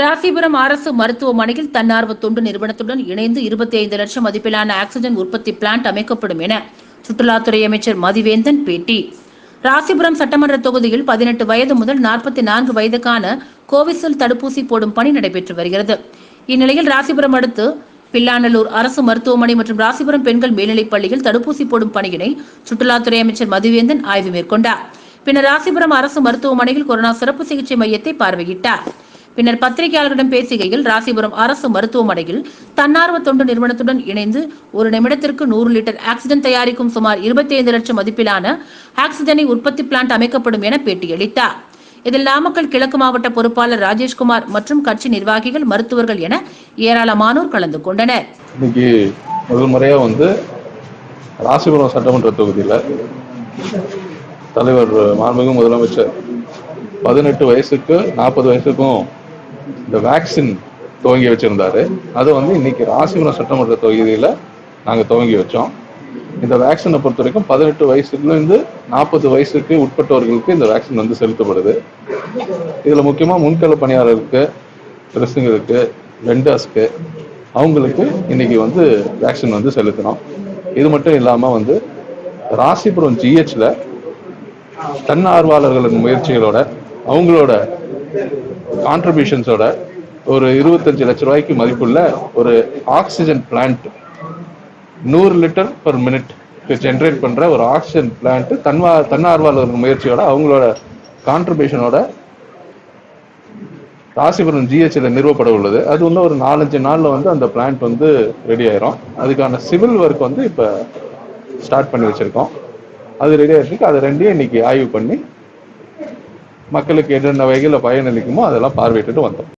ராசிபுரம் அரசு மருத்துவமனையில் தன்னார்வ தொண்டு நிறுவனத்துடன் இணைந்து இருபத்தி ஐந்து லட்சம் மதிப்பிலான ஆக்சிஜன் உற்பத்தி பிளான்ட் அமைக்கப்படும் என சுற்றுலாத்துறை அமைச்சர் மதிவேந்தன் பேட்டி. ராசிபுரம் சட்டமன்ற தொகுதியில் பதினெட்டு வயது முதல் நாற்பத்தி நான்கு வயதுக்கான கோவிஷீல்டு தடுப்பூசி போடும் பணி நடைபெற்று வருகிறது. இந்நிலையில் ராசிபுரம் அடுத்து பில்லாநல்லூர் அரசு மருத்துவமனை மற்றும் ராசிபுரம் பெண்கள் மேல்நிலைப் பள்ளியில் தடுப்பூசி போடும் பணியினை சுற்றுலாத்துறை அமைச்சர் மதிவேந்தன் ஆய்வு மேற்கொண்டார். பின்னர் ராசிபுரம் அரசு மருத்துவமனையில் கொரோனா சிறப்பு சிகிச்சை மையத்தை பார்வையிட்டார். பின்னர் பத்திரிகையாளர்களிடம் பேசுகையில் ராசிபுரம் அரசு மருத்துவமனையில் தன்னார்வ தொண்டு நிறுவனத்துடன் இணைந்து ஒரு நிமிடத்திற்கு நூறு லிட்டர் ஆக்சிஜன் தயாரிக்கும் சுமார் இருபத்தி ஐந்து லட்சம் மதிப்பிலான ஆக்சிஜனை உற்பத்தி பிளான்ட் அமைக்கப்படும் என பேட்டியளித்தார். இதில் நாமக்கல் கிழக்கு மாவட்ட பொறுப்பாளர் ராஜேஷ்குமார் மற்றும் கட்சி நிர்வாகிகள் மருத்துவர்கள் என ஏராளமானோர் கலந்து கொண்டனர். இன்னைக்கு முதல் முறையாக வந்து ராசிபுரம் சட்டமன்ற தொகுதியில் தலைவர் மாண்புமிகு முதலமைச்சர் பதினெட்டு வயசுக்கு நாற்பது வயசுக்கும் இந்த வேக்சின் துவங்கி வச்சிருந்தாரு. அதை வந்து இன்னைக்கு ராசிபுரம் சட்டமன்ற தொகுதியில் நாங்கள் துவங்கி வச்சோம். இந்த வேக்சினை பொறுத்த வரைக்கும் பதினெட்டு வயசுலேருந்து நாற்பது வயசுக்கு உட்பட்டவர்களுக்கு இந்த வேக்சின் வந்து செலுத்தப்படுது. இதில் முக்கியமாக முன்கள பணியாளருக்கு பிரசுங்களுக்கு வெண்டர்ஸ்க்கு அவங்களுக்கு இன்னைக்கு வந்து வேக்சின் வந்து செலுத்தினோம் இது மட்டும் இல்லாமல் வந்து ராசிபுரம் ஜிஹெச்ல தன்னார்வலர்களின் முயற்சிகளோட அவங்களோட கான்ட்ரிபியூஷன்ஸோட ஒரு இருபத்தஞ்சு லட்ச ரூபாய்க்கு மதிப்புள்ள ஒரு ஆக்சிஜன் பிளான்ட் நூறு லிட்டர் பர் மினிட் ஜென்ரேட் பண்ணுற ஒரு ஆக்சிஜன் பிளான்ட் தன்வா தன்னார்வலர்கள் முயற்சியோட அவங்களோட கான்ட்ரிபியூஷனோட ராசிபுரம் ஜிஹெச்ல நிறுவப்பட உள்ளது. அது இன்னும் ஒரு நாலஞ்சு நாளில் வந்து அந்த பிளான்ட் வந்து ரெடி ஆயிரும். அதுக்கான சிவில் ஒர்க் வந்து இப்போ ஸ்டார்ட் பண்ணி வச்சிருக்கோம். அது ரெடி ஆயிருக்கு அது ரெண்டையும் இன்னைக்கு ஆய்வு பண்ணி மக்களுக்கு என்னென்ன வகையில் பயனளிக்குமோ அதெல்லாம் பார்வையிட்டுட்டு வந்தோம்.